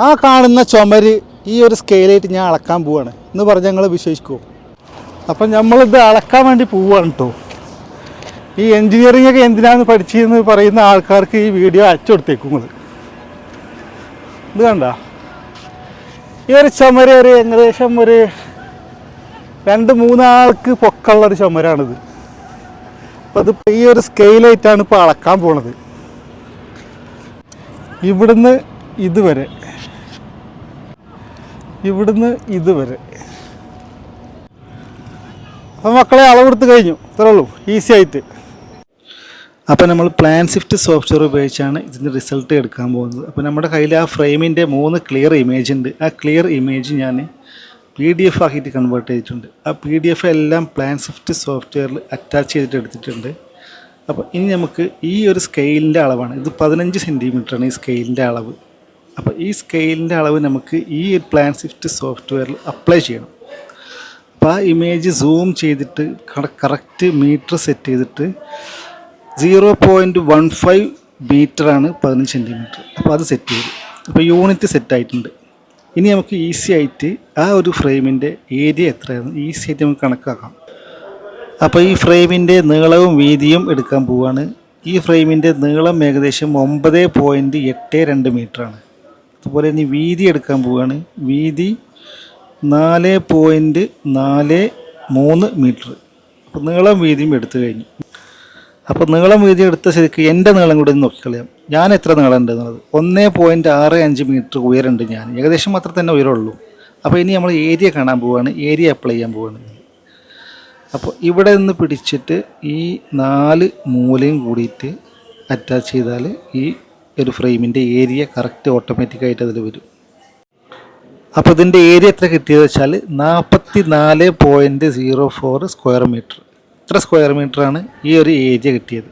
ആ കാണുന്ന ചുമര് ഈ ഒരു സ്കെയിലായിട്ട് ഞാൻ അളക്കാൻ പോവാണ്. എന്ന് പറഞ്ഞ് ഞങ്ങൾ വിശ്വസിക്കുമോ അപ്പം നമ്മളിത് അളക്കാൻ വേണ്ടി പോവുകയാണ് കേട്ടോ ഈ എൻജിനീയറിംഗ് ഒക്കെ എന്തിനാണ് പഠിച്ചതെന്ന് പറയുന്ന ആൾക്കാർക്ക് ഈ വീഡിയോ അയച്ചു കൊടുത്തേക്കുന്നത് ഇത് കണ്ട? ഈ ഒരു ചുമര് ഒരു ഏകദേശം ഒരു രണ്ട് മൂന്നാൾക്ക് പൊക്കമുള്ള ഒരു ചുമരാണിത്. അപ്പം അതിപ്പോൾ ഈ ഒരു സ്കെയിലായിട്ടാണ് ഇപ്പോൾ അളക്കാൻ പോണത്. ഇവിടുന്ന് ഇതുവരെ ഇവിടുന്ന് ഇതുവരെ. അപ്പം മക്കളെ അളവെടുത്ത് കഴിഞ്ഞു. ഇത്രേ ഉള്ളൂ. ഈസി ആയിട്ട്. അപ്പോൾ നമ്മൾ പ്ലാൻ ഷിഫ്റ്റ് സോഫ്റ്റ്വെയർ ഉപയോഗിച്ചാണ് ഇതിന്റെ റിസൾട്ട് എടുക്കാൻ പോകുന്നത്. അപ്പോൾ നമ്മുടെ കയ്യിൽ ആ ഫ്രെയിമിന്റെ മൂന്ന് ക്ലിയർ ഇമേജ് ഉണ്ട്. ആ ക്ലിയർ ഇമേജ് ഞാൻ പി ഡി എഫ് ആക്കിയിട്ട് കൺവേർട്ട് ചെയ്തിട്ടുണ്ട്. ആ പി ഡി എഫ് എല്ലാം പ്ലാൻ ഷിഫ്റ്റ് സോഫ്റ്റ്വെയറിൽ അറ്റാച്ച് ചെയ്തിട്ട് എടുത്തിട്ടുണ്ട്. അപ്പോൾ ഇനി നമുക്ക് ഈ ഒരു സ്കെയിലിന്റെ അളവാണ്. ഇത് പതിനഞ്ച് സെന്റിമീറ്ററാണ് ഈ സ്കെയിലിന്റെ അളവ്. അപ്പോൾ ഈ സ്കെയിലിന്റെ അളവ് നമുക്ക് ഈ പ്ലാൻ ഷിഫ്റ്റ് സോഫ്റ്റ്വെയറിൽ അപ്ലൈ ചെയ്യണം. അപ്പോൾ ആ ഇമേജ് സൂം ചെയ്തിട്ട് കറക്റ്റ് മീറ്റർ സെറ്റ് ചെയ്തിട്ട് സീറോ പോയിന്റ് വൺ ഫൈവ് മീറ്ററാണ് പതിനഞ്ച് സെന്റിമീറ്റർ അപ്പോൾ അത് സെറ്റ് ചെയ്തു. അപ്പോൾ യൂണിറ്റ് സെറ്റ് ആയിട്ടുണ്ട്. ഇനി നമുക്ക് ഈസി ആയിട്ട് ആ ഒരു ഫ്രെയിമിന്റെ ഏരിയ എത്രയാണ് ഈസി ആയിട്ട് നമുക്ക് കണക്കാക്കാം. അപ്പോൾ ഈ ഫ്രെയിമിന്റെ നീളവും വീതിയും എടുക്കാൻ പോവുകയാണ് ഈ ഫ്രെയിമിന്റെ നീളം ഏകദേശം ഒമ്പത് പോയിന്റ് എട്ട് രണ്ട് മീറ്ററാണ് അതുപോലെ ഇനി വീതി എടുക്കാൻ പോവുകയാണ്. വീതി നാല് പോയിന്റ് നാല് മൂന്ന് മീറ്റർ അപ്പോൾ നീളം വീതിയും എടുത്തു കഴിഞ്ഞു. അപ്പോൾ നീളം വീതി എടുത്ത ശരിക്ക് എന്റെ നീളം കൂടി നോക്കിക്കളയാം. ഞാൻ എത്ര നീളം ഉണ്ട് എന്നുള്ളത്? ഒന്ന് പോയിന്റ് ആറ് അഞ്ച് മീറ്റർ ഉയരമുണ്ട് ഞാൻ. ഏകദേശം അത്ര തന്നെ ഉയരമുള്ളൂ. അപ്പോൾ ഇനി നമ്മൾ ഏരിയ കാണാൻ പോവുകയാണ്. ഏരിയ അപ്ലൈ ചെയ്യാൻ പോവുകയാണ്. അപ്പോൾ ഇവിടെ നിന്ന് പിടിച്ചിട്ട് ഈ നാല് മൂലയും കൂടിയിട്ട് അറ്റാച്ച് ചെയ്താൽ ഈ ഒരു ഫ്രെയിമിന്റെ ഏരിയ കറക്റ്റ് ഓട്ടോമാറ്റിക്കായിട്ട് അതിൽ വരും. അപ്പോൾ ഇതിന്റെ ഏരിയ എത്ര കിട്ടിയത് വെച്ചാൽ നാൽപ്പത്തി നാല് point zero four square metre ഇത്ര സ്ക്വയർ മീറ്ററാണ് ഈ ഒരു ഏരിയ കിട്ടിയത്.